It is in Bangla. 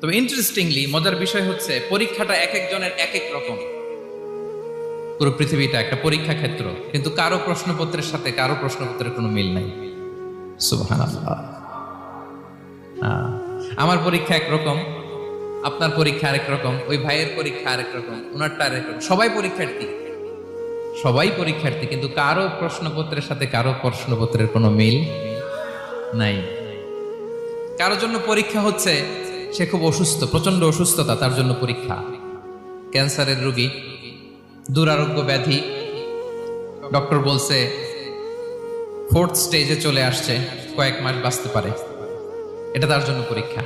তবে ইন্টারেস্টিংলি মজার বিষয় হচ্ছে পরীক্ষাটা এক একজনের এক এক রকম। পুরো পৃথিবীটা একটা পরীক্ষা ক্ষেত্র, কিন্তু কারও প্রশ্নপত্রের সাথে কারও প্রশ্নপত্রের কোনো মিল নাই। আমার পরীক্ষা একরকম আপনার পরীক্ষা আরেক রকম, ওই ভাইয়ের পরীক্ষা আরেক রকম, ওনারটা আরেক রকম। সবাই পরীক্ষার্থী। সবাই পরীক্ষার্থী, কিন্তু কারও প্রশ্নপত্রের সাথে কারও প্রশ্নপত্রের কোনো মিল নাই। কারোর জন্য পরীক্ষা হচ্ছে সে খুব অসুস্থ, প্রচণ্ড অসুস্থতা, তার জন্য পরীক্ষা। ক্যান্সারের রোগী, দুরারোগ্য ব্যাধি। ডক্টর বলছে, ফোর্থ স্টেজে চলে আসছে, কয়েক মাস বাঁচতে পারে। এটা তার জন্য পরীক্ষা।